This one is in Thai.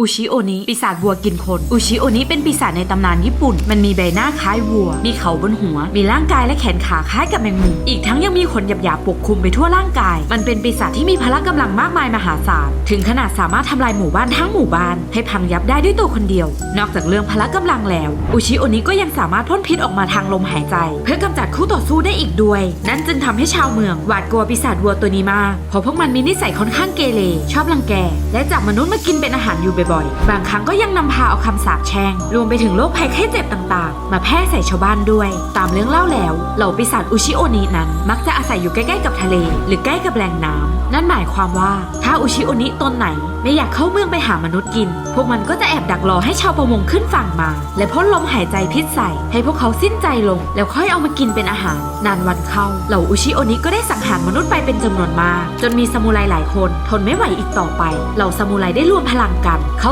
อุชิโอนิปีศาจวัวกินคน อุชิโอนิเป็นปีศาจในตำนานญี่ปุ่น มันมีใบหน้าคล้ายวัว มีเขาบนหัว มีร่างกายและแขนขาคล้ายกับแมงมุม อีกทั้งยังมีขนหยาบๆปกคลุมไปทั่วร่างกาย มันเป็นปีศาจที่มีพละกำลังมากมายมหาศาล ถึงขนาดสามารถทำลายหมู่บ้านทั้งหมู่บ้าน ให้พังยับได้ด้วยตัวคนเดียว นอกจากเรื่องพละกำลังแล้ว อุชิโอนิก็ยังสามารถพ่นพิษออกมาทางลมหายใจ เพื่อกำจัดคู่ต่อสู้ได้อีกด้วย นั่นจึงทำให้ชาวเมืองหวาดกลัวปีศาจวัวตัวนี้มากเพราะพวกมันมีนิสัยค่อนข้างเกเรชอบรังแก และจับมนุษย์มากินเป็นอาหารอยู่บ่อยๆ บางครั้งก็ยังนำพาเอาคำสาปแช่ง รวมไปถึงโรคภัยไข้เจ็บต่างๆ มาแพร่ใส่ชาวบ้านด้วย ตามเรื่องเล่าแล้ว เหล่าปีศาจอุชิโอนินั้น มักจะอาศัยอยู่ใกล้ๆกับทะเล หรือใกล้กับแหล่งน้ำนั่นหมายความว่าถ้าอุชิโอนิตนไหน ไม่อยากเข้าเมืองไปหามนุษย์กิน พวกมันก็จะแอบดักรอให้ชาวประมงขึ้นฝั่งมา และพ่นลมหายใจพิษใส่ ให้พวกเขาสิ้นใจลง แล้วค่อยเอามากินเป็นอาหาร นานวันเข้า เหล่าอุชิโอนิก็ได้สังหารมนุษย์ไปเป็นจำนวนมาก จนมีซามูไรหลายคน ทนไม่ไหวอีกต่อไป เหล่าซามูไรได้รวมพลังกัน